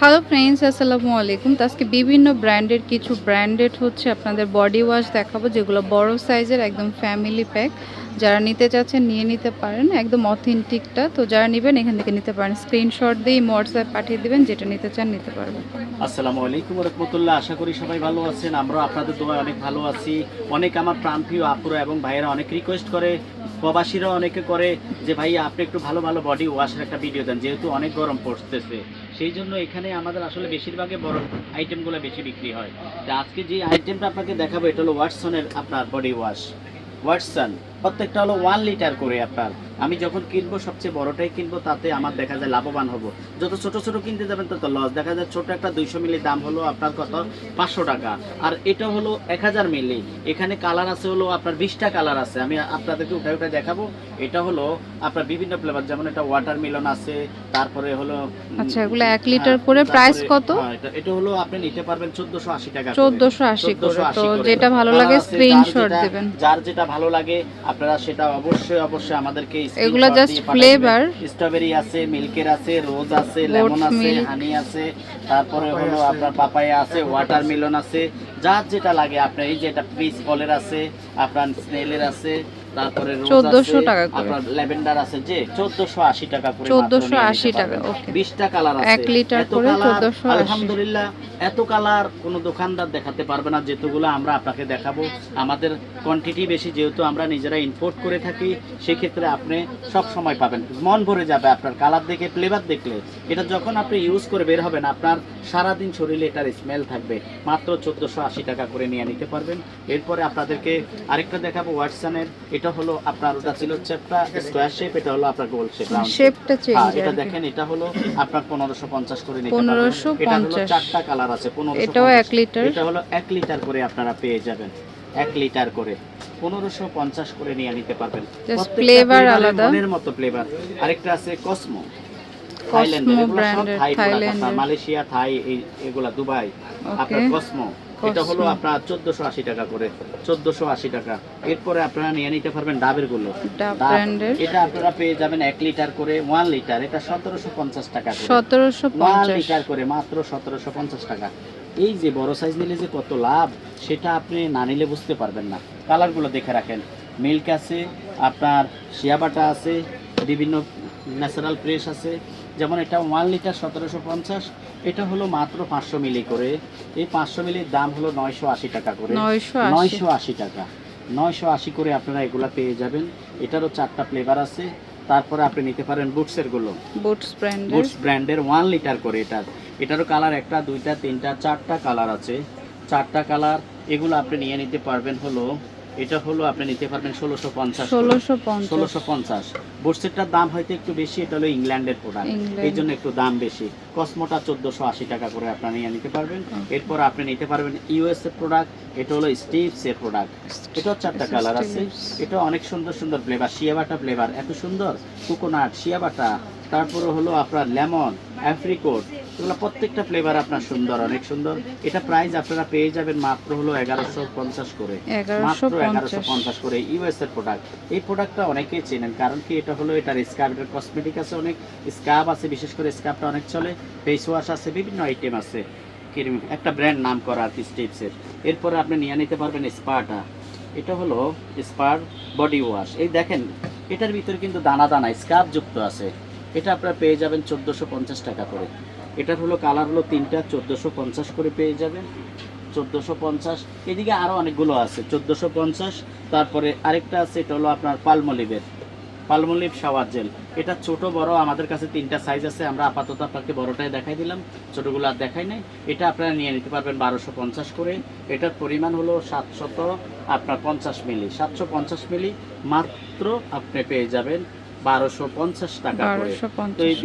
Hello friends আসসালামু আলাইকুম। তো আজকে বিভিন্ন ব্র্যান্ডের কিছু ব্র্যান্ডেড হচ্ছে আপনাদের বডি ওয়াশ দেখাবো, যেগুলো বড় সাইজের একদম ফ্যামিলি প্যাক যারা নিতে চাচ্ছেন নিয়ে নিতে পারেন, একদম অথেন্টিকটা তো যারা নেবেন, এখান থেকে নিতে পারেন। স্ক্রিনশট দিয়ে হোয়াটসঅ্যাপ পাঠিয়ে দিবেন, যেটা নিতে চান নিতে পারবেন। আসসালামু আলাইকুম রহমতুল্লাহ। আশা করি সবাই ভালো আছেন। আমরা আপনাদের দোয়ায় অনেক ভালো আছি। অনেক আমার প্রাণপ্রিয় আপুরা এবং ভাইয়েরা অনেক রিকোয়েস্ট করে প্রবাসীরা অনেকে করে যে, ভাই, আপনি একটু ভালো ভালো বডি ওয়াশের একটা ভিডিও দেন, যেহেতু অনেক গরম পড়তেছে। সেই জন্য এখানে আমাদের আসলে বেশিরভাগই বড় আইটেমগুলো বেশি বিক্রি হয়। তা আজকে যে আইটেমটা আপনাকে দেখাবো, এটা হলো ওয়াটসনের আপনার বডি ওয়াশ ওয়াটসন প্রত্যেকটা হলো ওয়ান লিটার করে আপনার। আমি যখন কিনবো সবচেয়ে বড়টাই কিনবো তাতে আমার দেখা যায় লাভবান হব। যত ছোট ছোট কিনতে যাবেন তত লস দেখা যায় ছোট একটা দুইশো মিলি দাম হলো আপনার কত? পাঁচশো টাকা। আর এটা হলো এক হাজার মিলি এখানে কালার আছে হলো আপনার বিশটা কালার আছে। আমি আপনাদেরকে উঠে উঠে দেখাবো। এটা হলো আপনার বিভিন্ন ফ্লেভার যেমন এটা ওয়াটার মিলন আছে তারপরে হলো আচ্ছা, এগুলো এক লিটার হ্যাঁ, করে তারপরে- কত? হ্যাঁ, এটা- এটা হলো আপনি নিতে পারবেন চোদ্দশো আশি টাকা চোদ্দশো আশি করে। তো যেটা ভালো লাগে স্ক্রিনশট দেবেন। যার যেটা ভালো লাগে আপনারা সেটা অবশ্যই অবশ্যই আমাদেরকে এগুলো জাস্ট ফ্লেভার স্ট্রবেরি আছে মিল্কের আছে রোজ আছে লেমন আছে হানি আছে তারপরে হলো আপনার পাপায়া আছে ওয়াটার মিলন আছে যার যেটা লাগে আপনার এই যে এটা পিস বলের আছে আপনার স্নেলের আছে তারপরে রোজ 1400 টাকা করে। আপনার ল্যাভেন্ডার আছে যে 1480 টাকা করে 1480 টাকা, okay। 20টা কালার আছে। লিটার করে colour, 1480 আলহামদুলিল্লাহ এত কালার কোনো দোকানদার দেখাতে পারবে না। আমরা আপনাকে দেখাবো আমাদের কোয়ান্টিটি বেশি যেহেতু আমরা নিজেরা ইম্পোর্ট করে থাকি সেক্ষেত্রে আপনি সব সময় পাবেন। মন ভরে যাবে আপনার কালার দেখে ফ্লেভার দেখলে। এটা যখন আপনি ইউজ করে বের হবেন আপনার সারাদিন শরীরে এটার স্মেল থাকবে। মাত্র চোদ্দোশো আশি টাকা করে নিয়ে নিতে পারবেন। এরপরে আপনাদেরকে আরেকটা দেখাবো ওয়াটসনের এটা হলো আপনার ওটা ছিল স্কোয়ার শেপ এটা হলো আপনার গোল শেপ শেপটা চেঞ্জ হ্যাঁ, এটা দেখেন এটা হলো আপনার পনেরোশো পঞ্চাশ করে নিতে পারবেন। 1550 এটা হলো চারটা কালার আছে পনেরোশো এটাও এক লিটার এটা হলো এক লিটার করে আপনারা পেয়ে যাবেন এক লিটার করে। পনেরোশো পঞ্চাশ করে নিয়ে নিতে পারবেন। এর আলাদা। মনের মতো ফ্লেভার আরেকটা আছে কসমো থাইল্যান্ডের মালয়েশিয়া থাই এগুলা দুবাই। আপনার কসমো এটা হলো আপনার চোদ্দশো আশি টাকা করে চোদ্দশো আশি টাকা। এরপরে আপনারা নিয়ে নিতে পারবেন ডাবেরগুলো এটা আপনারা পেয়ে যাবেন এক লিটার করে ওয়ান লিটার এটা সতেরোশো পঞ্চাশ টাকা সতেরোশো ওয়ান লিটার করে মাত্র সতেরোশো পঞ্চাশ টাকা। এই যে বড় সাইজ নিলে যে কত লাভ সেটা আপনি না নিলে বুঝতে পারবেন না। কালারগুলো দেখে রাখেন। মিল্ক আছে আপনার শিয়াবাটা আছে বিভিন্ন ন্যাচারাল প্রেস আছে। যেমন এটা ওয়ান লিটার সতেরোশো পঞ্চাশ এটা হলো মাত্র পাঁচশো মিলি করে। এই পাঁচশো মিলির দাম হলো নয়শো আশি টাকা করে। নয়শো আশি। টাকা। নয়শো আশি করে আপনারা এগুলা পেয়ে যাবেন। এটারও চারটা ফ্লেভার আছে। তারপরে আপনি নিতে পারেন বুটসেরগুলো। বুটস ব্র্যান্ডের। বুটস ব্র্যান্ডের ওয়ান লিটার করে এটার এটারও কালার একটা দুইটা তিনটা চারটা কালার আছে। চারটা কালার এগুলো আপনি নিয়ে নিতে পারবেন হলো এটা হলো আপনি নিতে পারবেন ষোলোশো পঞ্চাশ ষোলোশো পঞ্চাশ। বুটসেরটার দাম হয়তো একটু বেশি এটা হলো ইংল্যান্ডের প্রোডাক্ট এই জন্য একটু দাম বেশি। কসমোটা চোদ্দোশো আশি টাকা করে আপনি নিয়ে নিতে পারবেন। এরপর আপনি নিতে পারবেন ইউএস এর প্রোডাক্ট এটা হলো স্টিভস এর প্রোডাক্ট এটাও চারটা কালার আছে। এটা অনেক সুন্দর সুন্দর ফ্লেভার শিয়াবাটা ফ্লেভার এত সুন্দর? কোকোনাট শিয়াবাটা তারপরে হলো আপনার লেমন অ্যাফ্রিকোট এগুলো প্রত্যেকটা ফ্লেভার আপনার সুন্দর অনেক সুন্দর। এটা প্রাইস আপনারা পেয়ে যাবেন মাত্র হলো এগারোশো পঞ্চাশ করে। মাত্র এগারোশো পঞ্চাশ। করে ইউএস এর প্রোডাক্ট এই প্রোডাক্টটা অনেকেই চেনেন কারণ কি এটা হলো এটার স্কার্বের কসমেটিক আছে অনেক স্কাব আছে বিশেষ করে স্কাবটা অনেক চলে ফেস ওয়াশ আছে বিভিন্ন আইটেম আছে। ক্রিম একটা ব্র্যান্ড নাম করা আর কি স্টেপসের এরপরে আপনি নিয়ে নিতে পারবেন স্পাটা এটা হলো স্পার বডি ওয়াশ এই দেখেন এটার ভিতরে কিন্তু দানা দানা স্কাব যুক্ত আছে। এটা আপনারা পেয়ে যাবেন চোদ্দোশো পঞ্চাশ টাকা করে। এটার হলো কালার হলো তিনটা, চোদ্দোশো পঞ্চাশ করে পেয়ে যাবেন। চোদ্দোশো পঞ্চাশ, এদিকে আরও অনেকগুলো আছে, চোদ্দোশো পঞ্চাশ, তারপরে আরেকটা আছে, এটা হলো আপনার পালমলিভের, পালমলিভ শাওয়ার জেল। এটা ছোট, বড়, আমাদের কাছে তিনটা সাইজ আছে, আমরা আপাতত আপনাকে বড়টাই দেখাই দিলাম, ছোটোগুলো আর দেখাই নাই। এটা আপনারা নিয়ে নিতে পারবেন বারোশো পঞ্চাশ করে। এটার পরিমাণ হলো সাতশত আপনার পঞ্চাশ মিলি, সাতশো পঞ্চাশ মিলি মাত্র আপনি পেয়ে যাবেন বারোশো পঞ্চাশ টাকা তো এই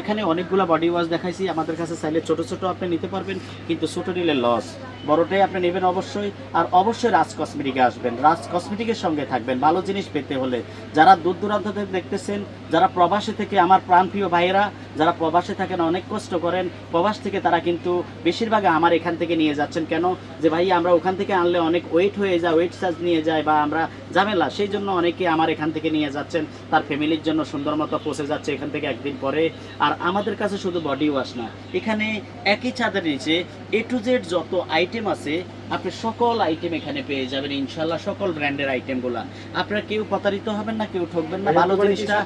এখানে অনেকগুলো বডি ওয়াশ দেখাইছি। আমাদের কাছে চাইলে ছোট ছোট আপনি নিতে পারবেন কিন্তু ছোট নিলে লস বড়টাই আপনি নেবেন অবশ্যই। আর অবশ্যই রাজ কসমেটিকে আসবেন। রাজ কসমেটিকের সঙ্গে থাকবেন। ভালো জিনিস পেতে হলে। যারা দূর দূরান্ত থেকে দেখতেছেন, যারা প্রবাসে থেকে আমার প্রাণপ্রিয় ভাইয়েরা, যারা প্রবাসে থাকেন, অনেক কষ্ট করেন, প্রবাস থেকে তারা কিন্তু বেশিরভাগ আমার এখান থেকে নিয়ে যাচ্ছেন। কেন? যে ভাই, আমরা ওখান থেকে আনলে অনেক ওয়েট হয়ে যায় ওয়েট চার্জ নিয়ে যায় বা আমরা ঝামেলা, সেই জন্য অনেকে আমার এখান থেকে নিয়ে যাচ্ছেন। তার ফ্যামিলির জন্য সুন্দর মতো পৌঁছে যাচ্ছে এখান থেকে একদিন পরে। আর আমাদের কাছে শুধু বডি ওয়াশ না। এখানে একই ছাদের নিচে এ টু জেড যত আইটেম আছে আপনি সকল আইটেম এখানে পেয়ে যাবেন ইনশাল্লাহ সকল ব্র্যান্ডের আইটেমগুলা আপনারা কেউ প্রতারিত হবেন না কেউ ঠকবেন না ভালো জিনিসটা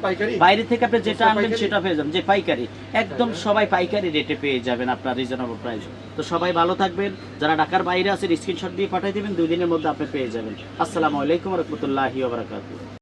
বাইরে থেকে আপনি যেটা আনবেন সেটা পেয়ে যাবেন যে পাইকারি। একদম সবাই পাইকারি রেটে পেয়ে যাবেন আপনার রিজনেবল প্রাইস তো সবাই ভালো থাকবেন যারা ঢাকার বাইরে আছেন স্ক্রিনশট দিয়ে পাঠিয়ে দিবেন দুই দিনের মধ্যে আপনি পেয়ে যাবেন। আসসালামু আলাইকুম রহমতুল্লাহি ওবরাকাতুহ